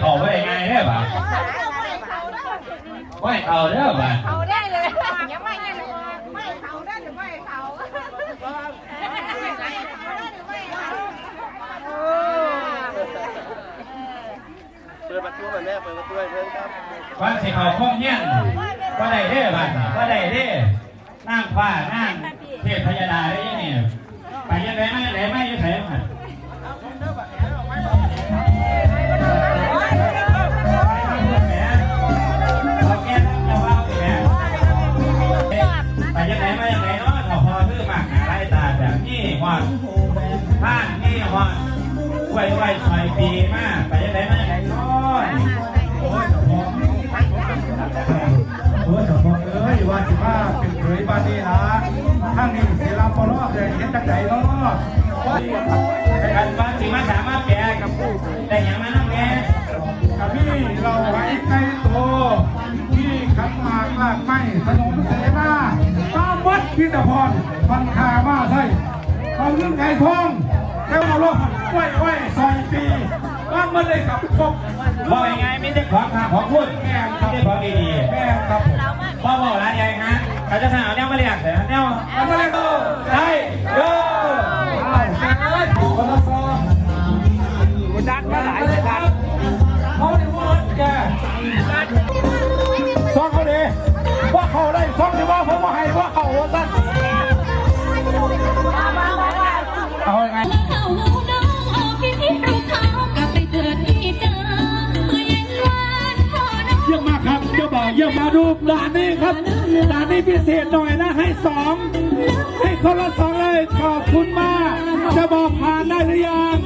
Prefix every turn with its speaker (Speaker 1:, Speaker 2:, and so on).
Speaker 1: เขาไว้ไงไงเนี่ะไว้เขาได้ป่ะ
Speaker 2: เขาได้เลยยังไม่ยังไม่เขาได้หรือไม่เขา
Speaker 3: เปิดประตูมาแม่เปิดประตูให้เพื่อนครับ
Speaker 1: ว่าสิเขาของเงี้ยว่าได้เด้ป่ะว่าได้เด้นั่งฟ้านั่งเทพพญาดาได้ยังไงไปยังไงไม่ไหนไม่ยังไงมา นี้ว่าท่านนี่ว่าไหวไหวซอยปีมากไปยังไงมายังไงเนาะ
Speaker 4: โอ้ยโอ้ยเจ้าพ่อเอ้ยว่าสิมาเป็นเผยบาดีนะทางนี้สิลาปลอบเลยเห็นจักใจเนาะ
Speaker 1: ไอ้กันว่าสิมาสามารถแก่กับผู้ได้ยังมานั่งแก่
Speaker 4: กับพี่เราไว้ไกลโตพี่ขันหมากลากไม้ถนนเสนาตามวัดพิธพรพันคามาใช่ เอาเรื่องไก่ทองแก้วมาลบกล้วยกล้วยซอยปีว่างมาเลยกับครบ
Speaker 1: บอกยังไงไม่ได้ของข้าของพูดแม่ครับไม่ได้ของดี
Speaker 4: แม่ครับ
Speaker 1: พ่อบอกอะไรยังฮะเขาจะถามแนวมาเรียกแต่แนว
Speaker 4: เอามาเลยโต
Speaker 1: ได้โย
Speaker 4: อ้าวแม่เอ้คนละซองคนดันมาหลายเลยดันเขาได้พูดแกซองเขาดีว่าเขาได้ซองที่ว่าผมว่าให้ว่าเขาว่าสั้น อ
Speaker 5: ย่า
Speaker 4: มาดูด่านนี้ครับด่านนี้พิเศษหน่อยนะให้สองให้คนละสองเลยขอบคุณมาก จะบอกผ่านได้หรือยัง